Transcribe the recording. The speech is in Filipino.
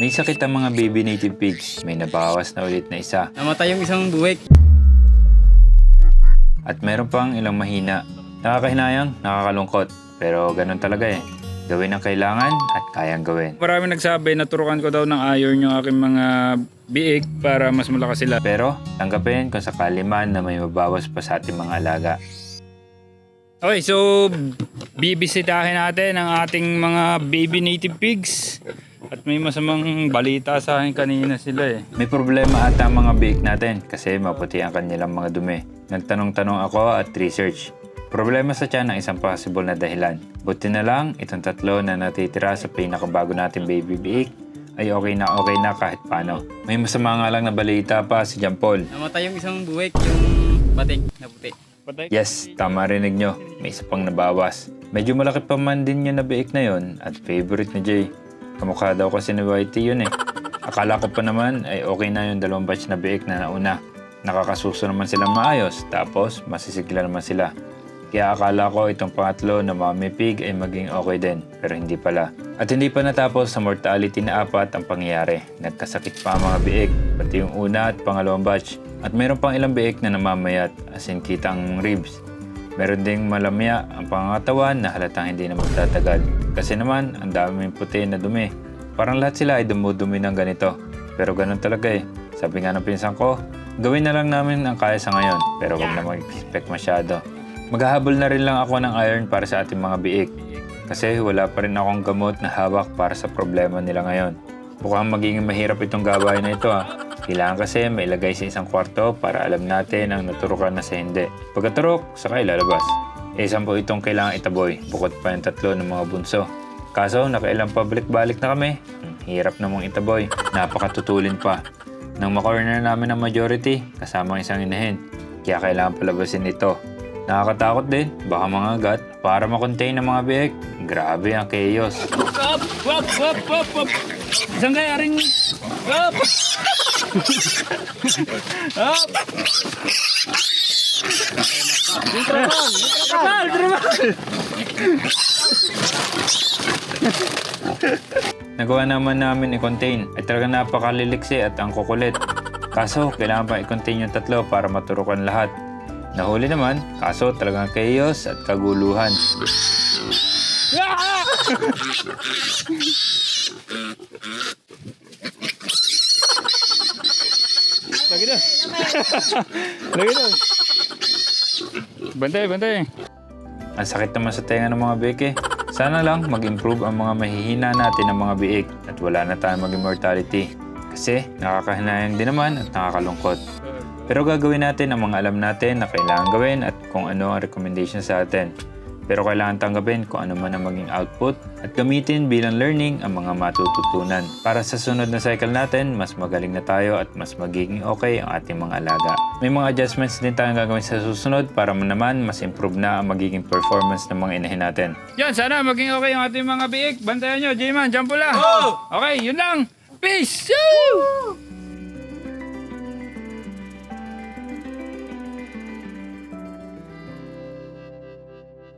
May sakit ang mga baby native pigs. May nabawas na ulit na isa. Namatay yung isang buwik. At meron pang ilang mahina. Nakakahinayang, nakakalungkot. Pero ganun talaga eh. Gawin ang kailangan at kayang gawin. Marami nagsabi na turukan ko daw ng iron yung aking mga biik para mas malakas sila. Pero tanggapin kung sakali man na may mabawas pa sa ating mga alaga. Okay, so bibisitahin natin ang ating mga baby native pigs. At may masamang balita sa akin kanina sila eh. May problema ata ang mga biik natin kasi maputi ang kanilang mga dumi. Nagtanong-tanong ako at research. Problema sa tiyan ang isang possible na dahilan. Buti na lang, itong tatlo na natitira sa pinakabago nating baby biik ay okay na okay na kahit paano. May masama nga lang na balita pa si John Paul. Namatay yung isang buwik, yung batik na puti. Yes, tama rinig nyo. May isa pang nabawas. Medyo malaki pa man din yung nabiik na yon at favorite ni Jay. Kamukha daw kasi ni Whitey yun eh. Akala ko pa naman ay okay na yung dalawang batch na biik na nauna. Nakakasuso naman silang maayos tapos masisigla naman sila. Kaya akala ko itong pangatlo na mommy pig ay maging okay din, pero hindi pala. At hindi pa natapos sa mortality na apat ang pangyayari. Nagkasakit pa ang mga biik, pati yung una at pangalawang batch. At mayroon pang ilang biik na namamayat, as in kita ang ribs. Meron ding malamya ang pangangatawan na halatang hindi na magtatagal. Kasi naman, ang daming puti na dumi. Parang lahat sila ay dumudumi ng ganito. Pero ganun talaga eh. Sabi nga ng pinsan ko, gawin na lang namin ang kaya sa ngayon. Pero wag na mag-expect masyado. Maghahabol na rin lang ako ng iron para sa ating mga biik. Kasi wala pa rin akong gamot na hawak para sa problema nila ngayon. Mukhang magiging mahirap itong gawain na ito ha. Kailangan kasi may ilagay sa isang kwarto para alam natin ang naturukan na sa hindi. Pagkaturok, saka ilalabas. E po itong kailangan itaboy, bukod pa yung tatlo ng mga bunso. Kaso nakailang pabalik-balik na kami. Hmm, Hirap namang itaboy. Napakatutulin pa. Nang makorner namin ang majority, kasama ang isang inahin. Kaya kailangan palabasin ito. Nakakatakot din, baka mga gat. Para makontain ang mga biik, grabe ang chaos. Wap! Wap! Wap! Wap! Wap! Isang kaya ring... Nagawa naman namin i-contain ay talagang napakaliliksi at ang kukulit. Kaso, kailangan pa i-contain yung tatlo para maturukan lahat. Nahuli naman, kaso talagang chaos at kaguluhan. Lagi na. Lagi na. Bantay, bantay. Ang sakit naman sa tenga ng mga beke. Sana lang mag-improve ang mga mahihina natin ng mga biik at wala na tayong maging mortality. Kasi nakakahinayang din naman at nakakalungkot. Pero gagawin natin ang mga alam natin na kailangan gawin at kung ano ang recommendation sa atin. Pero kailangan tanggapin kung ano man ang maging output at gamitin bilang learning ang mga matututunan. Para sa sunod na cycle natin, mas magaling na tayo at mas magiging okay ang ating mga alaga. May mga adjustments din tayong gagawin sa susunod para naman mas improve na ang magiging performance ng mga inahin natin. Yan, sana maging okay ang ating mga biik. Bantayan nyo, J-Man, jump lang. Okay, yun lang. Peace! Woo!